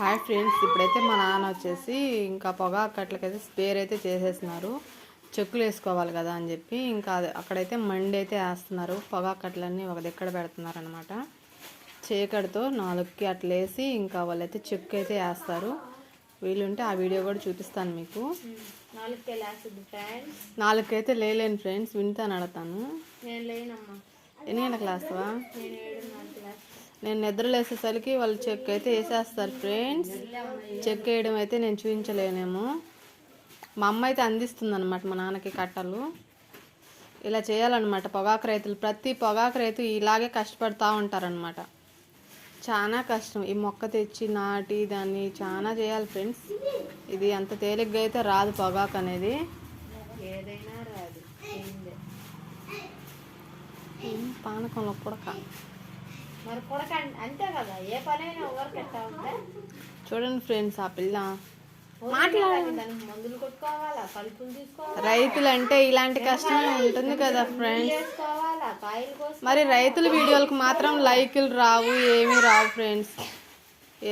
Hi friends ఇప్పుడైతే మా నాన్న వచ్చేసి ఇంకా పొగాకు కట్లకైతే స్పేర్ అయితే చేసేస్తున్నారు. చెక్కులు వేసుకోవాలి కదా అని చెప్పి ఇంకా అక్కడైతే మండి అయితే వేస్తున్నారు. పొగాకు కట్లన్నీ ఒక దగ్గర పెడుతున్నారు అనమాట చీకటితో నాలుగుకి అట్లా వేసి ఇంకా వాళ్ళైతే చెక్కు అయితే వేస్తారు. వీలుంటే ఆ వీడియో కూడా చూపిస్తాను మీకు. నాలుగుకైతే లేలేను ఫ్రెండ్స్ వింటాను అడతాను నేను ఎన్ని గంటల క్లాస్వా నేను నిద్రలేసేసరికి వాళ్ళు చెక్ అయితే వేసేస్తారు ఫ్రెండ్స్. చెక్ వేయడం అయితే నేను చూపించలేనేమో. మా అమ్మ అయితే అందిస్తుంది అనమాట మా నాన్నకి కట్టలు. ఇలా చేయాలన్నమాట పొగాకు రైతులు. ప్రతి పొగాకు రైతు ఇలాగే కష్టపడుతూ ఉంటారనమాట చాలా కష్టం. ఈ మొక్క తెచ్చి నాటి దాన్ని చాలా చేయాలి ఫ్రెండ్స్. ఇది అంత తేలిగ్గా అయితే రాదు పొగాకు అనేది. ఏదైనా రాదు. పానకంలో కూడా మరి కొడక అంతే కదా ఏ పనైనా ఎవరికి ఎట్టా ఉంటే. చూడండి ఫ్రెండ్స్ ఆ పిల్ల. మాట్లాడాలి దానికి మందులు కొట్టుకోవాలా కలుపులు తీసుకోవాలా? రైతులు అంటే ఇలాంటి కష్టం ఉంటుంది కదా ఫ్రెండ్స్. చేసుకోవాలా? కాయలు కోసం మరి రైతుల వీడియోలకు మాత్రం లైకులు రావు ఏమీ రావు ఫ్రెండ్స్.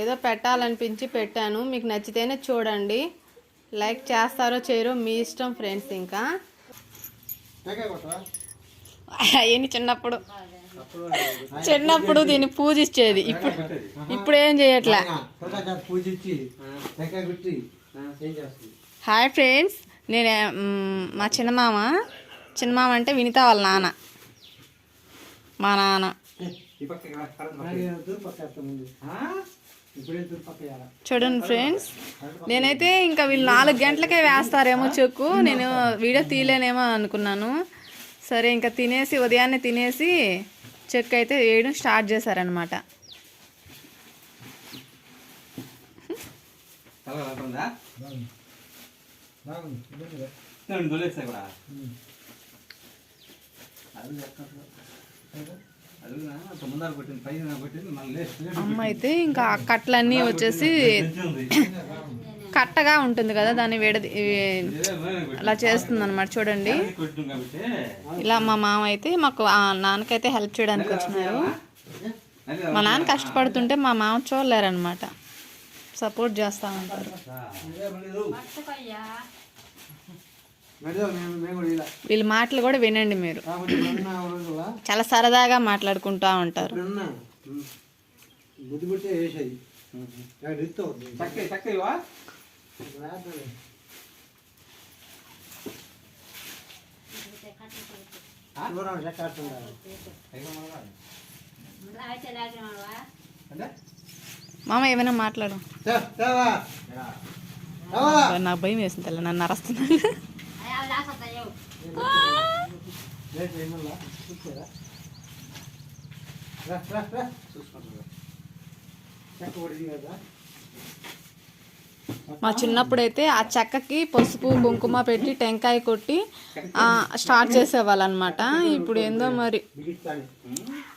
ఏదో పెట్టాలనిపించి పెట్టాను. మీకు నచ్చితేనే చూడండి. లైక్ చేస్తారో చేయరో మీ ఇష్టం ఫ్రెండ్స్ ఇంకా. అవన్నీ చిన్నప్పుడు. చిన్నప్పుడు దీన్ని పూజించేది. ఇప్పుడు ఇప్పుడు ఏం చేయట్లే హాయ్ ఫ్రెండ్స్ నేను మ్, చిన్నమామ చిన్నమామ అంటే వినిత వాళ్ళ నాన్న. మా నాన్న. చూడండి ఫ్రెండ్స్ నేనైతే ఇంకా వీళ్ళు నాలుగు గంటలకే వేస్తారేమో చెక్కు నేను వీడియో తీయలేనేమో అనుకున్నాను. సరే ఇంకా తినేసి ఉదయాన్నే తినేసి చెక్ అయితే వేయడం స్టార్ట్ చేశారనమాట అమ్మ అయితే ఇంకా ఆ కట్టలన్నీ వచ్చేసి కట్టగా ఉంటుంది కదా దాన్ని విడది అలా చేస్తుంది అనమాట చూడండి. ఇలా మా మామ అయితే మాకు ఆ నాన్నకైతే హెల్ప్ చేయడానికి వచ్చినారు. మా నాన్న కష్టపడుతుంటే మా మామ చూడలేరనమాట సపోర్ట్ చేస్తూ ఉంటారు. వీళ్ళ మాటలు కూడా వినండి మీరు. చాలా సరదాగా మాట్లాడుకుంటూ ఉంటారు. బుద్ధి మామ ఏమైనా మాట్లాడు. నా భయం వేసింది తల్లి నన్ను అరస్తున్నాను చూసుకుంటా. మా చిన్నప్పుడైతే ఆ చెక్కకి పసుపు కుంకుమ పెట్టి టెంకాయ కొట్టి స్టార్ట్ చేసేవాళ్ళు అనమాట ఇప్పుడు ఏందో మరి.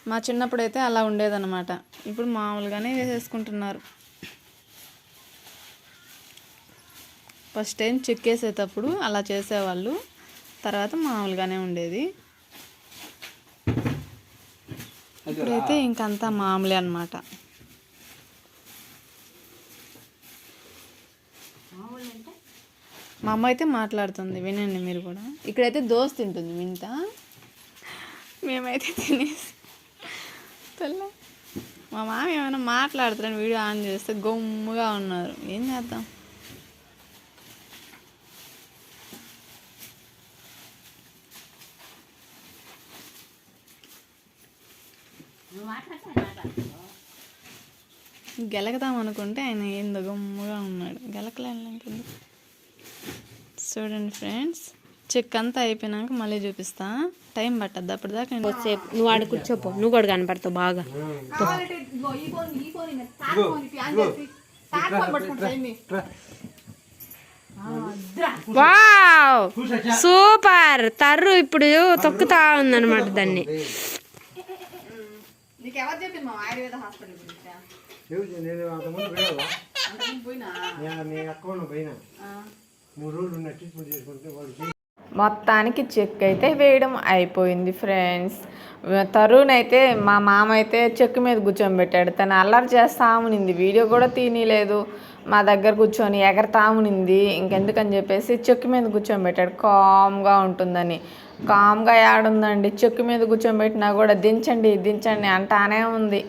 మా చిన్నప్పుడు అయితే అలా ఉండేదన్నమాట ఇప్పుడు మామూలుగానే వేసేసుకుంటున్నారు. ఫస్ట్ టైం చెక్కేసేటప్పుడు అలా చేసేవాళ్ళు. తర్వాత మామూలుగానే ఉండేది. ఇప్పుడైతే ఇంకంతా మామూలే అనమాట మా అమ్మ అయితే మాట్లాడుతుంది వినండి మీరు కూడా. ఇక్కడైతే దోశ తింటుంది వింత మేమైతే తినేసి తెల్ల. మా మామ ఏమైనా మాట్లాడుతారని వీడియో ఆన్ చేస్తే గమ్ముగా ఉన్నారు. ఏం చేద్దాం? గెలకదాం అనుకుంటే ఆయన ఏందో గమ్ముగా ఉన్నాడు. గెలకలేంటుంది చూడండి ఫ్రెండ్స్. చెక్ అంతా అయిపోయినాక మళ్ళీ చూపిస్తా. టైం పట్టద్దు? అప్పటిదాకా నేను సేపు నువ్వు ఆడ కూర్చోపో. నువ్వు కూడా కనపడతావు బాగా. వావ్! సూపర్! తర్రు ఇప్పుడు తొక్కుతా ఉందన్నమాట దాన్ని. నేను పోయినా? మూడు రోజులు ఉన్న ట్రీట్మెంట్ చేసుకుంటే వాళ్ళు మొత్తానికి చెక్ అయితే వేయడం అయిపోయింది ఫ్రెండ్స్. తరుణ్ అయితే మా మామ అయితే చెక్ మీద కూర్చోబెట్టాడు తను అల్లరి చేస్తా ఉనింది వీడియో కూడా తీనిలేదు. మా దగ్గర కూర్చొని ఎగరతా ఉనింది ఇంకెందుకని చెప్పేసి చెక్కు మీద కూర్చోబెట్టాడు కామ్గా ఉంటుందని. కామ్గా యాడుందండి చెక్కు మీద కూర్చోబెట్టినా కూడా దించండి దించండి అంటానే ఉంది.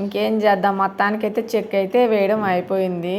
ఇంకేం చేద్దాం? మొత్తానికైతే చెక్ అయితే వేయడం అయిపోయింది.